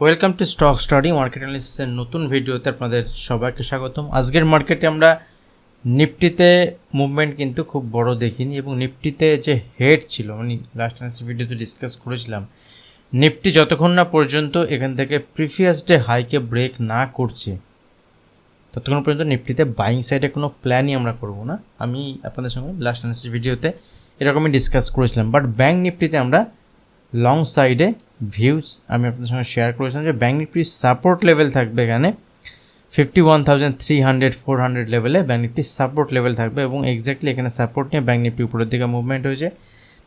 Welcome to stock study market অ্যানালিসিসের নতুন ভিডিওতে আপনাদের সবাইকে স্বাগতম। আজকের মার্কেটে আমরা নিফটিতে মুভমেন্ট কিন্তু খুব বড় দেখিনি এবং নিফটিতে যে হেড ছিল মানে লাস্ট অ্যানালিসিস ভিডিওতে ডিসকাস করেছিলাম, নিফটি যতক্ষণ না পর্যন্ত এখান থেকে প্রিভিয়াস ডে হাইকে ব্রেক না করছে, ততক্ষণ পর্যন্ত নিফটিতে বাইং সাইডে কোনো প্ল্যানই আমরা করব না। আমি আপনাদের সঙ্গে লাস্ট অ্যানালিসিস ভিডিওতে এরকমই ডিসকাস করেছিলাম। বাট ব্যাঙ্ক নিফটিতে আমরা লং সাইডে ভিউজ আমি আপনাদের সঙ্গে শেয়ার করেছিলাম যে ব্যাঙ্ক নিফটির সাপোর্ট লেভেল থাকবে এখানে fifty one thousand three hundred four hundred লেভেলে ব্যাঙ্ক নিফটির সাপোর্ট লেভেল থাকবে এবং এক্স্যাক্টলি এখানে সাপোর্ট নিয়ে ব্যাঙ্ক নিফটি উপরের দিকে মুভমেন্ট হয়েছে।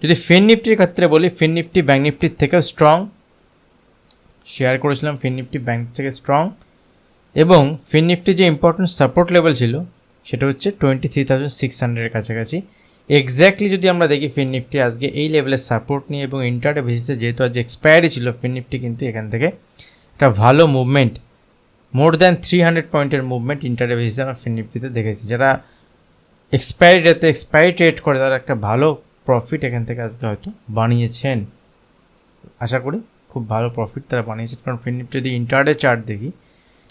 যদি ফিন নিফটির ক্ষেত্রে বলি ফিন নিফটি ব্যাঙ্ক নিফটির থেকেও স্ট্রং শেয়ার করেছিলাম ফিন নিফটি ব্যাঙ্ক থেকে স্ট্রং এবং ফিন নিফটি যে ইম্পর্টেন্ট সাপোর্ট লেভেল ছিল, সেটা হচ্ছে টোয়েন্টি থ্রি থাউজেন্ড সিক্স হান্ড্রেডের কাছাকাছি। এক্স্যাক্টলি যদি আমরা দেখি ফিন নিফটি আজকে এই লেভেলের সাপোর্ট নিয়ে এবং ইন্টারডে বেসিসে যেহেতু আজ এক্সপায়ারি ছিল ফিন নিফটি কিন্তু এখান থেকে একটা ভালো movement more than three hundred পয়েন্টের মুভমেন্ট ইন্টারডে বেসিসে আমরা ফিন দেখেছি। যারা এক্সপায়ারি ডেতে এক্সপায়ারি ট্রেড করে, তারা একটা ভালো প্রফিট এখান থেকে আজকে হয়তো বানিয়েছেন। আশা করি খুব ভালো প্রফিট তারা বানিয়েছেন। কারণ ফিন নিফটি যদি ইন্টারডে চার্ট দেখি,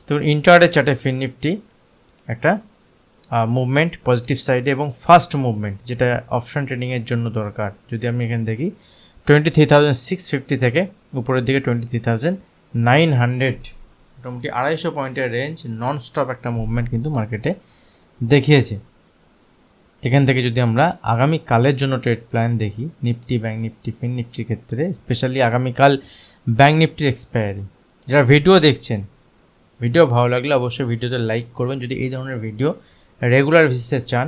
তো ইন্টারডে চার্টে ফিন নিফটি একটা মুভমেন্ট পজিটিভ সাইডে এবং ফাস্ট মুভমেন্ট যেটা অপশন ট্রেডিংয়ের জন্য দরকার। যদি আমি এখানে দেখি twenty three thousand six fifty থেকে উপরের দিকে twenty three thousand nine hundred মোটামুটি আড়াইশো পয়েন্টের রেঞ্জ নন স্টপ একটা মুভমেন্ট কিন্তু মার্কেটে দেখিয়েছে। এখান থেকে যদি আমরা আগামী কালের জন্য ট্রেড প্ল্যান দেখি নিফটি ব্যাঙ্ক নিফটি ফিন নিফটির ক্ষেত্রে স্পেশালি আগামীকাল ব্যাঙ্ক নিফটির এক্সপায়ারি যারা ভিডিও দেখছেন ভিডিও ভালো লাগলে অবশ্যই ভিডিওতে লাইক করবেন। যদি এই ধরনের ভিডিও রেগুলার বেসিসে চান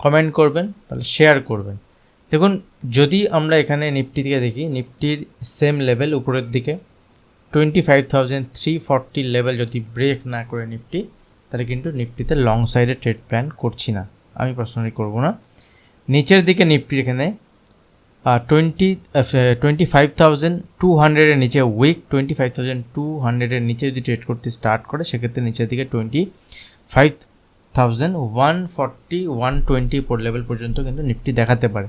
কমেন্ট করবেন, তাহলে শেয়ার করবেন। দেখুন, যদি আমরা এখানে নিফটি থেকে দেখি, নিফটির সেম লেভেল উপরের দিকে twenty five thousand three forty level যদি ব্রেক না করে নিফটি, তাহলে কিন্তু নিফটিতে লং সাইডে ট্রেড প্ল্যান করছি না। আমি পার্সোনালি করব না। নিচের দিকে নিফটির এখানে twenty twenty five thousand two হান্ড্রেডের নিচে weak twenty five thousand two হান্ড্রেডের নিচে যদি ট্রেড করতে স্টার্ট করে, সেক্ষেত্রে নিচের দিকে twenty five thousand one forty one twenty পর লেভেল পর্যন্ত কিন্তু নিফটি দেখাতে পারে।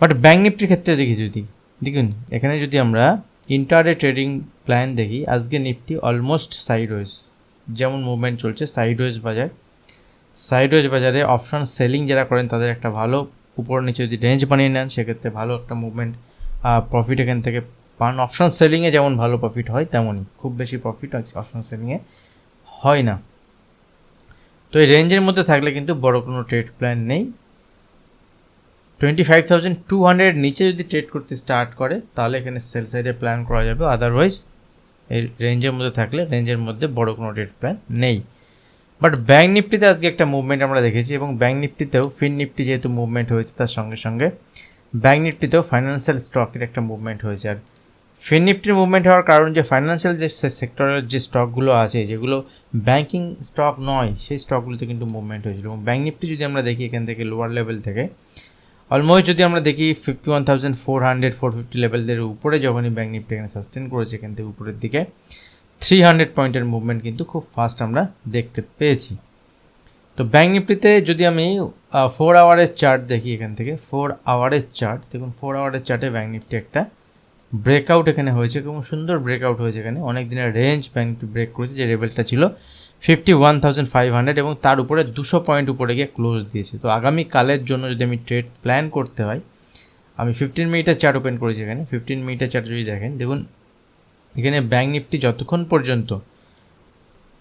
বাট ব্যাঙ্ক নিফটির ক্ষেত্রে দেখি যদি, দেখুন, এখানে যদি আমরা ইন্টারডে ট্রেডিং প্ল্যান দেখি, আজকে নিফটি অলমোস্ট সাইডওয়েজ যেমন মুভমেন্ট চলছে সাইডওয়েজ বাজার। সাইডওয়েজ বাজারে অপশন সেলিং যারা করেন, তাদের একটা ভালো উপর নিচে যদি রেঞ্জ বানিয়ে নেন, সেক্ষেত্রে ভালো একটা মুভমেন্ট প্রফিট এখান থেকে পান। অপশন সেলিংয়ে যেমন ভালো প্রফিট হয়, তেমনই। খুব বেশি প্রফিট অপশন সেলিংয়ে হয় না। তো এই রেঞ্জের মধ্যে থাকলে কিন্তু বড় কোনো ট্রেড প্ল্যান নেই। Twenty five thousand two hundred নিচে যদি ট্রেড করতে স্টার্ট করে, তাহলে এখানে সেল সাইডে প্ল্যান করা যাবে। আদারওয়াইজ এই রেঞ্জের মধ্যে থাকলে রেঞ্জের মধ্যে বড় কোনো ট্রেড প্ল্যান নেই। বাট ব্যাঙ্ক নিফটিতে আজকে একটা মুভমেন্ট আমরা দেখেছি এবং ব্যাঙ্ক নিফটিতেও ফিন নিফটি যেহেতু মুভমেন্ট হয়েছে তার সঙ্গে সঙ্গে ব্যাঙ্ক নিফটিতেও ফাইন্যান্সিয়াল স্টকের একটা মুভমেন্ট হয়েছে। আর ফিন নিফটির মুভমেন্ট হওয়ার কারণ যে ফাইন্যান্সিয়াল যে সেক্টরের যে স্টকগুলো আছে, যেগুলো ব্যাঙ্কিং স্টক নয়, সেই স্টকগুলোতে কিন্তু মুভমেন্ট হয়েছিল। এবং ব্যাঙ্ক নিফটি যদি আমরা দেখি এখান থেকে লোয়ার লেভেল থেকে অলমোস্ট যদি আমরা দেখি fifty one thousand four hundred four fifty লেভেলদের উপরে যখনই ব্যাঙ্ক নিফটি এখানে সাস্টেন করেছে এখান থেকে উপরের দিকে থ্রি হান্ড্রেড পয়েন্টের মুভমেন্ট কিন্তু খুব ফাস্ট আমরা দেখতে পেয়েছি। তো ব্যাঙ্ক নিফটিতে যদি আমি ফোর আওয়ারের চার্ট দেখি এখান থেকে ফোর আওয়ারের চার্ট দেখুন ফোর আওয়ারের চার্টে ব্যাঙ্ক নিফটি একটা ব্রেকআউট এখানে হয়েছে এবং সুন্দর ব্রেকআউট হয়েছে এখানে। অনেক দিনের রেঞ্জ ব্যাঙ্ক ব্রেক করেছে, যে লেভেলটা ছিল। Fifty one thousand five hundred এবং তার উপরে দুশো পয়েন্ট উপরে গিয়ে ক্লোজ দিয়েছে। তো আগামী কালের জন্য যদি আমি ট্রেড প্ল্যান করতে হয়, আমি ফিফটিন মিনিটের চার্ট ওপেন করেছি এখানে। ফিফটিন মিনিটের চার্ট যদি দেখেন, দেখুন, এখানে ব্যাঙ্ক নিফটি যতক্ষণ পর্যন্ত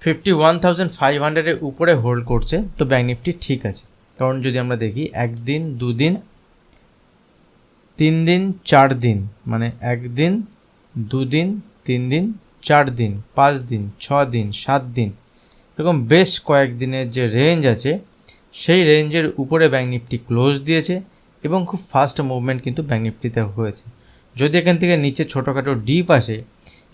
ফিফটি ওয়ান থাউজেন্ড ফাইভ হান্ড্রেডের উপরে হোল্ড করছে, তো ব্যাঙ্ক নিফটি ঠিক আছে। কারণ যদি আমরা দেখি, একদিন, দুদিন তিন দিন, চার দিন মানে একদিন দুদিন তিন দিন, চার দিন, পাঁচ দিন, ছ দিন, সাত দিন। এরকম বেশ কয়েকদিনের যে রেঞ্জ আছে, সেই রেঞ্জের উপরে ব্যাঙ্ক নিফটি ক্লোজ দিয়েছে এবং খুব ফাস্ট মুভমেন্ট কিন্তু ব্যাঙ্ক নিফটিতে হয়েছে। যদি এখান থেকে নিচে ছোটোখাটো ডিপ আসে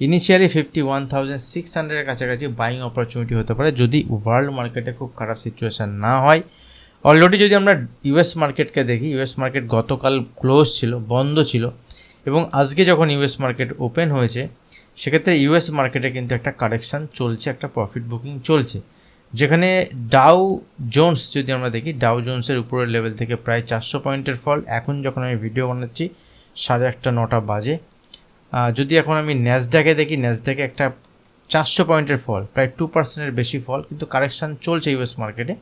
initially fifty one thousand six হান্ড্রেডের কাছাকাছি বাইং অপরচুনিটি হতে পারে। যদি ওয়ার্ল্ড মার্কেটে খুব খারাপ সিচুয়েশান না হয় অলরেডি যদি আমরা ইউএস মার্কেটকে দেখি ইউএস মার্কেট গতকাল ক্লোজ ছিল, বন্ধ ছিল, এবং আজকে যখন ইউএস মার্কেট ওপেন হয়েছে, সেক্ষেত্রে ইউএস মার্কেটে কিন্তু একটা কারেকশান চলছে, একটা প্রফিট বুকিং চলছে। যেখানে ডাউ জোন্স যদি আমরা দেখি ডাউ জোন্সের উপরের লেভেল থেকে প্রায় চারশো পয়েন্টের ফল এখন যখন আমি ভিডিও বানাচ্ছি, সাড়ে আটটা, নটা বাজে। যদি এখন আমি ন্যাসডাকে দেখি ন্যাসডাকে একটা চারশো পয়েন্টের ফল প্রায় টু পার্সেন্টের বেশি ফল কিন্তু কারেকশান চলছে ইউএস মার্কেটে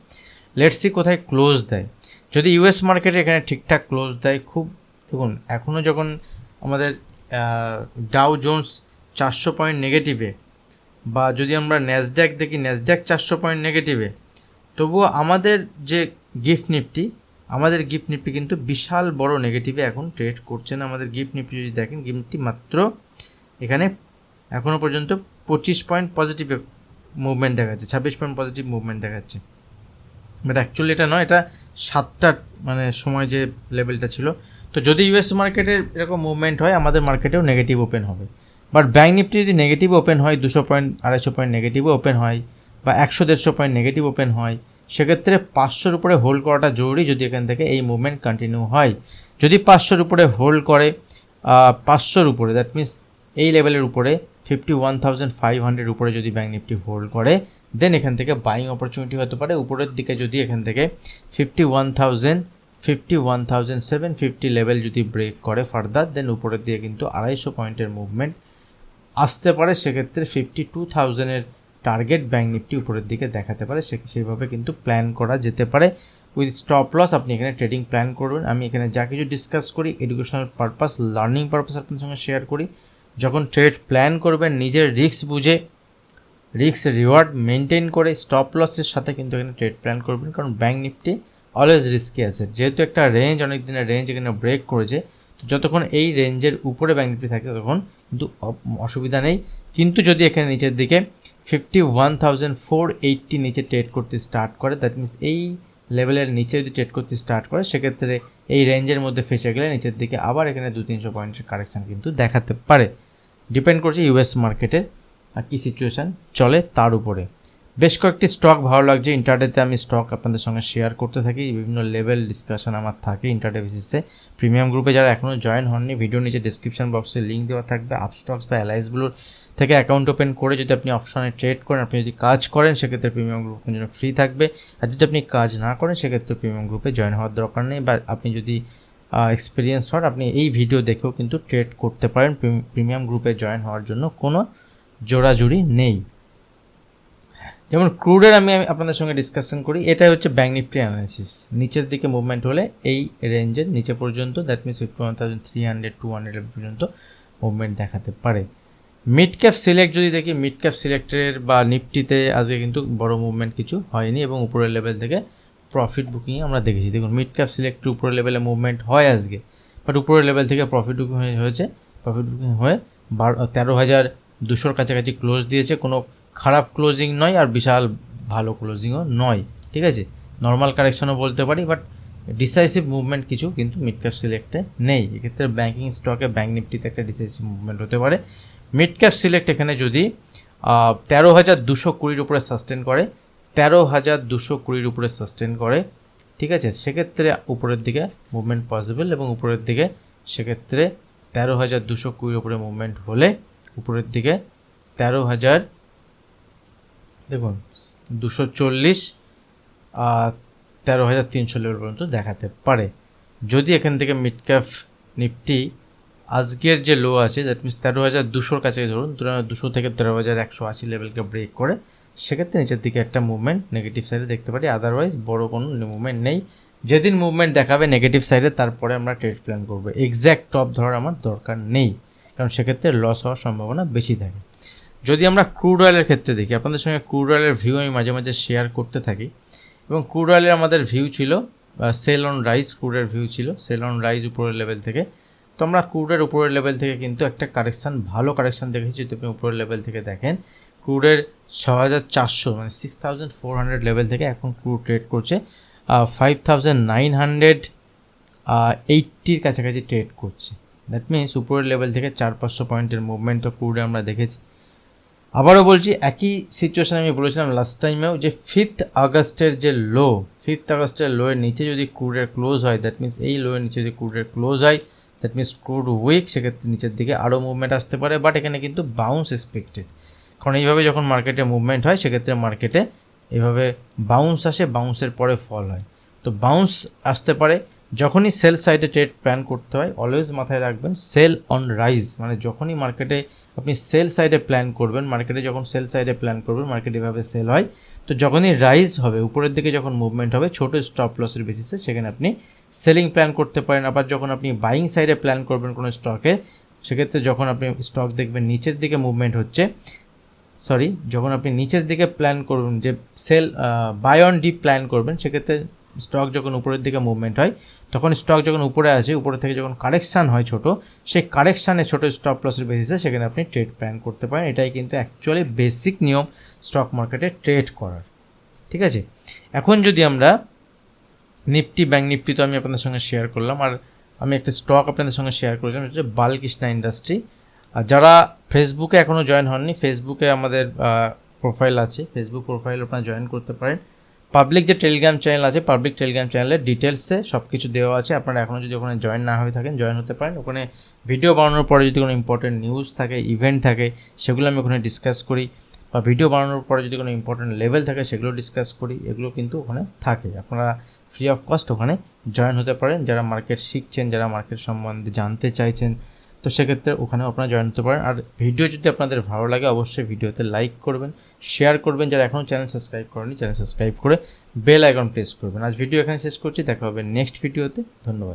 লেটসি কোথায় ক্লোজ দেয়। যদি ইউএস মার্কেটে এখানে ঠিকঠাক ক্লোজ দেয়, খুব, দেখুন এখনও যখন আমাদের ডাউ জোন্স চারশো পয়েন্ট নেগেটিভে বা যদি আমরা ন্যাসড্যাক দেখি ন্যাসড্যাক চারশো পয়েন্ট নেগেটিভে তবুও আমাদের যে গিফট নিফটি আমাদের গিফট নিফটি কিন্তু বিশাল বড় নেগেটিভে এখন ট্রেড করছে না। আমাদের গিফট নিফটি যদি দেখেন গিফট মাত্র এখানে এখনও পর্যন্ত পঁচিশ পয়েন্ট পজিটিভে মুভমেন্ট দেখাচ্ছে, ছাব্বিশ পয়েন্ট পজিটিভ মুভমেন্ট দেখাচ্ছে। বাট অ্যাকচুয়ালি এটা নয়, এটা সাতটার মানে সময় যে লেভেলটা ছিল। তো যদি ইউএস মার্কেটের এরকম মুভমেন্ট হয়, আমাদের মার্কেটেও নেগেটিভ ওপেন হবে। বাট ব্যাঙ্ক নিফটি যদি নেগেটিভ ওপেন হয়, দুশো পয়েন্ট আড়াইশো পয়েন্ট নেগেটিভও ওপেন হয়, বা একশো, দেড়শো পয়েন্ট নেগেটিভ ওপেন হয়, সেক্ষেত্রে পাঁচশোর উপরে হোল্ড করাটা জরুরি যদি এখান থেকে এই মুভমেন্ট কন্টিনিউ হয়। যদি পাঁচশোর উপরে হোল্ড করে পাঁচশোর উপরে দ্যাট মিন্স এই লেভেলের উপরে fifty one thousand five hundred উপরে যদি ব্যাঙ্ক নিফটি হোল্ড করে দেন এখান থেকে বাইং অপরচুনিটি হতে পারে। উপরের দিকে যদি এখান থেকে fifty one thousand fifty one thousand seven fifty level যদি ব্রেক করে ফার্দার দেন উপরের দিকে কিন্তু আড়াইশো পয়েন্টের মুভমেন্ট আসতে পারে। সেক্ষেত্রে ফিফটি টু থাউজেন্ডের টার্গেট ব্যাঙ্ক নিফটি উপরের দিকে দেখাতে পারে। সে সেইভাবে কিন্তু প্ল্যান করা যেতে পারে। উইথ স্টপ লস আপনি এখানে ট্রেডিং প্ল্যান করবেন। আমি এখানে যা কিছু ডিসকাস করি এডুকেশনাল পারপাস লার্নিং পারপাস আপনার সঙ্গে শেয়ার করি। যখন ট্রেড প্ল্যান করবেন, নিজের রিস্ক বুঝে রিস্ক রিওয়ার্ড মেনটেন করে স্টপ লসের সাথে কিন্তু এখানে ট্রেড প্ল্যান করবেন। কারণ ব্যাঙ্ক নিফটি অলওয়েজ রিস্কি আছে যেহেতু একটা রেঞ্জ অনেক দিনের রেঞ্জ এখানে ব্রেক করেছে, তো যতক্ষণ এই রেঞ্জের উপরে ব্যাঙ্ক নিফটি থাকে তখন কিন্তু অসুবিধা নেই। কিন্তু যদি এখানে নিচের দিকে fifty one thousand four eighty নিচে ট্রেড করতে স্টার্ট করে দ্যাট মিনস এই লেভেলের নিচে যদি ট্রেড করতে স্টার্ট করে, সেক্ষেত্রে এই রেঞ্জের মধ্যে ফেসে গেলে নিচের দিকে আবার এখানে দু তিনশো পয়েন্টের কারেকশান কিন্তু দেখাতে পারে। ডিপেন্ড করছে ইউএস মার্কেটের কী সিচুয়েশান চলে তার উপরে। বেশ কয়েকটি স্টক ভালো লাগছে। ইন্টারডেতে আমি স্টক আপনাদের সঙ্গে শেয়ার করতে থাকি। বিভিন্ন লেভেল ডিসকাশন আমার থাকে ইন্টারডে বেসিসে প্রিমিয়াম গ্রুপে যারা এখনও জয়েন হননি ভিডিও নিচে ডিসক্রিপশন বক্সে লিঙ্ক দেওয়া থাকবে। আপ আপস্টক্স বা অ্যালাইসগুলোর থেকে অ্যাকাউন্ট ওপেন করে যদি আপনি অপশনে ট্রেড করেন, আপনি যদি কাজ করেন, সেক্ষেত্রে প্রিমিয়াম গ্রুপ জন্য ফ্রি থাকবে। আর যদি আপনি কাজ না করেন, সেক্ষেত্রে প্রিমিয়াম গ্রুপে জয়েন হওয়ার দরকার নেই। বা আপনি যদি এক্সপিরিয়েন্স হন, আপনি এই ভিডিও দেখেও কিন্তু ট্রেড করতে পারেন। প্রিমিয়াম গ্রুপে জয়েন হওয়ার জন্য কোনো জোড়াজুড়ি নেই। যেমন ক্রুডের আমি আপনাদের সঙ্গে ডিসকাশন করি, এটাই হচ্ছে ব্যাঙ্ক নিফটি অ্যানালিসিস নিচের দিকে মুভমেন্ট হলে এই রেঞ্জের নিচে পর্যন্ত that means fifty one thousand three hundred two hundred পর্যন্ত মুভমেন্ট দেখাতে পারে। মিড ক্যাপ সিলেক্ট যদি দেখি মিড ক্যাপ সিলেক্টের বা নিফটিতে আজকে কিন্তু বড় মুভমেন্ট কিছু হয়নি এবং উপরের লেভেল থেকে প্রফিট বুকিং আমরা দেখেছি। দেখুন মিড ক্যাপ সিলেক্ট উপরের লেভেলে মুভমেন্ট হয় আজকে বাট উপরের লেভেল থেকে প্রফিট বুকিং হয়েছে। প্রফিট বুকিং হয়ে বারো তেরো হাজার দুশোর কাছাকাছি ক্লোজ দিয়েছে, কোনো খারাপ ক্লোজিং নয় আর বিশাল ভালো ক্লোজিংও নয়, ঠিক আছে? নর্মাল কারেকশনও বলতে পারি বাট ডিসাইসিভ মুভমেন্ট কিছু কিন্তু মিড ক্যাপ সিলেক্টে নেই। এক্ষেত্রে ব্যাঙ্কিং স্টকে ব্যাঙ্ক নিফটিতে একটা ডিসাইসিভ মুভমেন্ট হতে পারে। মিড ক্যাপ সিলেক্ট এখানে যদি তেরো হাজার দুশো কুড়ির উপরে সাস্টেন করে, তেরো হাজার দুশো কুড়ির উপরে সাস্টেন করে, ঠিক আছে? সেক্ষেত্রে উপরের দিকে মুভমেন্ট পসিবল এবং উপরের দিকে সেক্ষেত্রে তেরো হাজার দুশো কুড়ির উপরে মুভমেন্ট হলে উপরের দিকে তেরো হাজার, দেখুন, দুশো চল্লিশ তেরো হাজার তিনশো লেভেল পর্যন্ত দেখাতে পারে। যদি এখান থেকে মিড ক্যাপ নিফটি আজকের যে লো আছে দ্যাট মিনস তেরো হাজার দুশোর কাছে ধরুন দুশো থেকে তেরো হাজার একশো আশি লেভেলকে ব্রেক করে, সেক্ষেত্রে নিচের দিকে একটা মুভমেন্ট নেগেটিভ সাইডে দেখতে পারি। আদারওয়াইজ বড় কোনো মুভমেন্ট নেই। যেদিন মুভমেন্ট দেখাবে নেগেটিভ সাইডে তারপরে আমরা ট্রেড প্ল্যান করব। এক্স্যাক্ট টপ ধরার আমার দরকার নেই। কারণ সেক্ষেত্রে লস হওয়ার সম্ভাবনা বেশি থাকে। যদি আমরা ক্রুড অয়েলের ক্ষেত্রে দেখি, আপনাদের সঙ্গে ক্রুড অয়েলের ভিউ আমি মাঝে মাঝে শেয়ার করতে থাকি। এবং ক্রুড অয়েলের আমাদের ভিউ ছিল সেল অন রাইস ক্রুডের ভিউ ছিল সেল অন রাইস উপরের লেভেল থেকে। তো আমরা ক্রুডের উপরের লেভেল থেকে কিন্তু একটা কারেকশান ভালো কারেকশান দেখেছি। যদি আপনি উপরের লেভেল থেকে দেখেন ক্রুডের ছ হাজার চারশো মানে six thousand four hundred level থেকে এখন ক্রুড ট্রেড করছে ফাইভ থাউজেন্ড নাইন হান্ড্রেড এইটটির কাছাকাছি ট্রেড করছে। দ্যাট মিনস উপরের লেভেল থেকে চার পাঁচশো পয়েন্টের মুভমেন্ট তো ক্রুডে আমরা দেখেছি। আবারও বলছি, একই সিচুয়েশন আমি বলেছিলাম লাস্ট টাইমেও যে ফিফথ আগস্টের যে লো ফিফথ আগস্টের লোয়ের নিচে যদি ক্রুডের ক্লোজ হয় দ্যাট মিনস এই লোয়ের নিচে যদি ক্রুডের ক্লোজ হয় দ্যাট মিনস ক্রুড উইক সেক্ষেত্রে নিচের দিকে আরও মুভমেন্ট আসতে পারে বাট এখানে কিন্তু বাউন্স এক্সপেক্টেড কারণ এইভাবে যখন মার্কেটে মুভমেন্ট হয়, সেক্ষেত্রে মার্কেটে এভাবে বাউন্স আসে বাউন্সের পরে ফল হয়। তো বাউন্স আসতে পারে। যখনই সেল সাইডে ট্রেড প্ল্যান করতে হয় অলওয়েজ মাথায় রাখবেন সেল অন রাইজ মানে যখনই মার্কেটে আপনি সেল সাইডে প্ল্যান করবেন মার্কেটে যখন সেল সাইডে প্ল্যান করবেন মার্কেট এভাবে সেল হয়, তো যখনই রাইজ হবে, উপরের দিকে যখন মুভমেন্ট হবে, ছোট স্টপ লসের বেসিসে সেখানে আপনি সেলিং প্ল্যান করতে পারেন। আবার যখন আপনি বাইং সাইডে প্ল্যান করবেন কোনো স্টকে সেক্ষেত্রে যখন আপনি স্টক দেখবেন নিচের দিকে মুভমেন্ট হচ্ছে সরি যখন আপনি নিচের দিকে প্ল্যান করবেন যে sell buy on dip plan করবেন, সেক্ষেত্রে স্টক যখন উপরের দিকে মুভমেন্ট হয়, তখন স্টক যখন উপরে আসে, উপরে থেকে যখন কারেকশান হয় ছোট, সেই কারেকশানে ছোট স্টপ লসের বেসিসে সেখানে আপনি ট্রেড প্ল্যান করতে পারেন। এটাই কিন্তু অ্যাকচুয়ালি বেসিক নিয়ম স্টক মার্কেটে ট্রেড করার। ঠিক আছে? এখন যদি আমরা নিফটি ব্যাঙ্ক নিফটি তো আমি আপনাদের সঙ্গে শেয়ার করলাম, আর আমি একটা স্টক আপনাদের সঙ্গে শেয়ার করেছিলাম, সেটা হচ্ছে বালকৃষ্ণা ইন্ডাস্ট্রি আর যারা ফেসবুকে এখনও জয়েন হননি ফেসবুকে আমাদের প্রোফাইল আছে। ফেসবুক প্রোফাইল আপনারা জয়েন করতে পারেন। পাবলিক যে টেলিগ্রাম চ্যানেল আছে পাবলিক টেলিগ্রাম চ্যানেলের ডিটেলসে সব কিছু দেওয়া আছে। আপনারা এখনও যদি ওখানে জয়েন না হয়ে থাকেন জয়েন হতে পারেন। ওখানে ভিডিও বানানোর পরে যদি কোনো ইম্পর্টেন্ট নিউজ থাকে ইভেন্ট থাকে, সেগুলো আমি ওখানে ডিসকাস করি। বা ভিডিও বানানোর পরে যদি কোনো ইম্পর্টেন্ট লেভেল থাকে, সেগুলো ডিসকাস করি। এগুলো কিন্তু ওখানে থাকে। আপনারা ফ্রি অফ কস্ট ওখানে জয়েন হতে পারেন। যারা মার্কেট শিখছেন, যারা মার্কেট সম্বন্ধে জানতে চাইছেন তো সেক্ষেত্রে ওখানেও আপনারা জয়েন হতে পারেন। আর ভিডিও যদি আপনাদের ভালো লাগে, অবশ্যই ভিডিওতে লাইক করবেন শেয়ার করবেন। যারা এখনও চ্যানেল সাবস্ক্রাইব করেনি চ্যানেল সাবস্ক্রাইব করে বেল আইকন প্রেস করবেন। আজ ভিডিও এখানে শেষ করছি, দেখা হবে নেক্সট ভিডিওতে ধন্যবাদ।